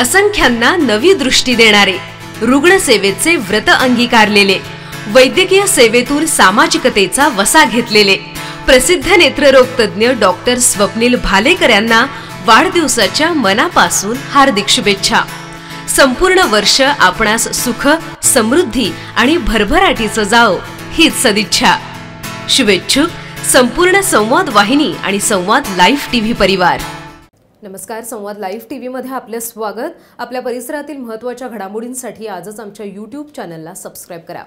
असंख्यांना नवी दृष्टी देणारे रुग्णसेवेचे व्रत अंगीकारलेले वैद्यकीय सेवेतून सामाजिकतेचा वसा घेतलेले प्रसिद्ध नेत्ररोग तज्ज्ञ डॉक्टर स्वप्नील भालेकर यांना वाढदिवसाच्या मनापासून हार्दिक शुभेच्छा. संपूर्ण वर्ष आपणास सुख समृद्धी आणि भरभराटीचं जाओ हीच सदिच्छा. शुभेच्छुक संपूर्ण संवाद वाहिनी आणि संवाद लाईव्ह टीव्ही परिवार. नमस्कार संवाद लाईव्ह टी व्हीमध्ये आपलं स्वागत. आपल्या परिसरातील महत्त्वाच्या घडामोडींसाठी आजच आमच्या यूट्यूब चॅनलला सबस्क्राईब करा.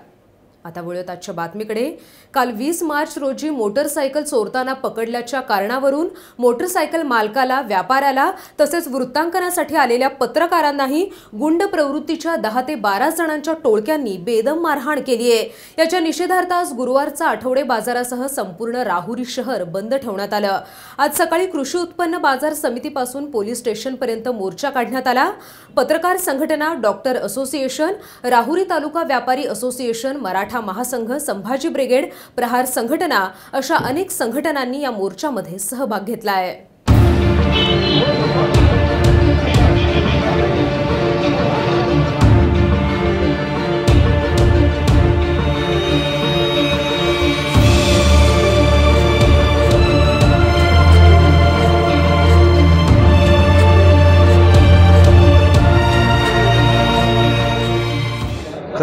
आता वळूयात आजच्या बातमीकडे. काल वीस मार्च रोजी मोटरसायकल चोरताना पकडल्याच्या कारणावरून मोटरसायकल मालकाला व्यापाऱ्याला तसेच वृत्तांकनासाठी आलेल्या पत्रकारांनाही गुंड प्रवृत्तीच्या दहा ते बारा जणांच्या टोळक्यांनी बेदम मारहाण केली आहे. याच्या निषेधार्थ आज गुरुवारचा आठवडे बाजारासह संपूर्ण राहुरी शहर बंद ठेवण्यात आलं. आज सकाळी कृषी उत्पन्न बाजार समितीपासून पोलीस स्टेशनपर्यंत मोर्चा काढण्यात आला. पत्रकार संघटना डॉक्टर असोसिएशन राहुरी तालुका व्यापारी असोसिएशन मराठा महासंघ संभाजी ब्रिगेड प्रहार संघटना अशा अनेक संघटनांनी या मोर्चामध्ये सहभाग घेतला आहे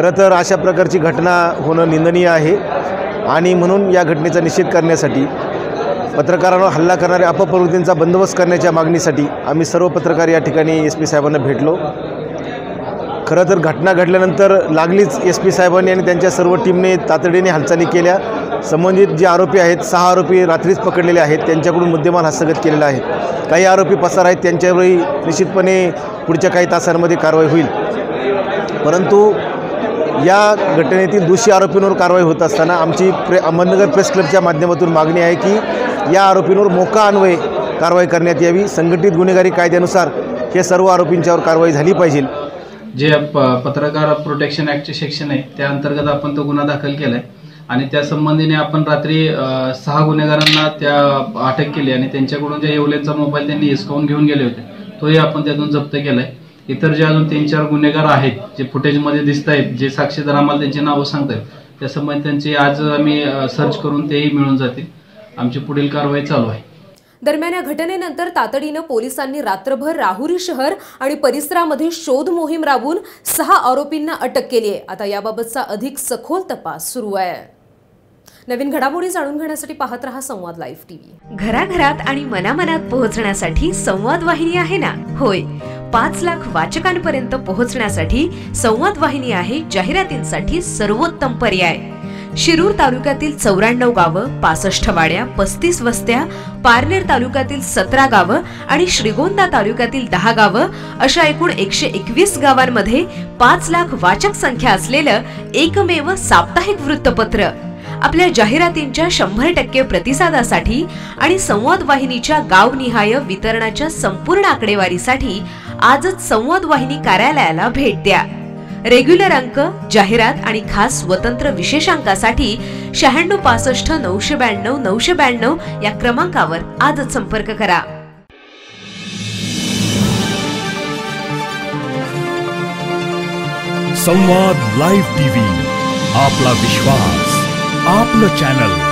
खरं तर अशा प्रकारची घटना होणं निंदनीय आहे. आणि म्हणून या घटनेचा निषेध करण्यासाठी पत्रकारांवर हल्ला करणाऱ्या अपप्रवृत्तींचा बंदोबस्त करण्याच्या मागणीसाठी आम्ही सर्व पत्रकार या ठिकाणी एस पी साहेबांना भेटलो. खरं तर घटना घडल्यानंतर लागलीच एस पी साहेबांनी आणि त्यांच्या सर्व टीमने तातडीने हालचाली केल्या. संबंधित जे आरोपी आहेत सहा आरोपी रात्रीच पकडलेले आहेत. त्यांच्याकडून मुद्देमाल हस्तगत केलेला आहे. काही आरोपी पसार आहेत त्यांच्यावरही निश्चितपणे पुढच्या काही तासांमध्ये कारवाई होईल. परंतु या घटनेतील दोषी आरोपींवर कारवाई होत असताना आमची प्रे अहमदनगर प्रेस क्लबच्या माध्यमातून मागणी आहे की या आरोपींवर मोका अन्वये कारवाई करण्यात यावी. संघटित गुन्हेगारी कायद्यानुसार हे सर्व आरोपींच्यावर कारवाई झाली पाहिजे. जे प- पत्रकार प्रोटेक्शन ॲक्टचे सेक्शन आहे त्या अंतर्गत आपण तो गुन्हा दाखल केला आहे आणि त्या संबंधीने आपण रात्री सहा गुन्हेगारांना त्या अटक केली आणि त्यांच्याकडून जे येवलेचा मोबाईल त्यांनी हिसकावून घेऊन गेले होते तोही आपण त्यातून जप्त केला आहे इतर जे अजून तीन चार गुन्हेगार आहेत जे फुटेजमध्ये दिसत आहेत जे साक्षीदार आम्हाला त्यांची नावं सांगतायत त्या संबंधी त्यांची आज आम्ही सर्च करून तेही मिळून जातील आमची पुढील कारवाई चालू आहे. दरम्यान या घटनेनंतर तातडीनं पोलिसांनी रात्रभर राहुरी शहर आणि परिसरामध्ये शोध मोहीम राबवून सहा आरोपींना अटक केली आहे. आता याबाबतचा अधिक सखोल तपास सुरू आहे. नवीन घडामोडी जाणून घेण्यासाठी पाहत रहा संवाद लाईव्ह टीव्ही. घराघरात आणि मनामनात पोहोचण्यासाठी संवाद वाहिनी आहे ना? होय. पाच लाख वाचकांपर्यंत पोहोचण्यासाठी संवाद वाहिनी आहे जाहिरातींसाठी सर्वोत्तम पर्याय. शिरूर तालुक्यातील चौऱ्याण्णव गावं पासष्ट वाड्या पस्तीस वस्त्या पारनेर तालुक्यातील सतरा गावं आणि श्रीगोंदा तालुक्यातील दहा गावं अशा एकूण एकशे एकवीस गावांमध्ये पाच लाख वाचक संख्या असलेलं एकमेव साप्ताहिक वृत्तपत्र. आपल्या जाहिरातींच्या शंभर टक्के प्रतिसादासाठी आणि संवाद वाहिनीच्या गावनिहाय वितरणाच्या संपूर्ण आकडेवारीसाठी आजच संवाद वाहिनी कार्यालयाला भेट द्या. रेग्युलर अंक जाहिरात आणि खास स्वतंत्र विशेषांकासाठी शहाण्णव पासष्ट नऊशे ब्याण्णव नऊशे ब्याण्णव या क्रमांकावर आजच संपर्क करा. संवाद लाईव्ह टीव्ही आपला विश्वास. आपलं चॅनल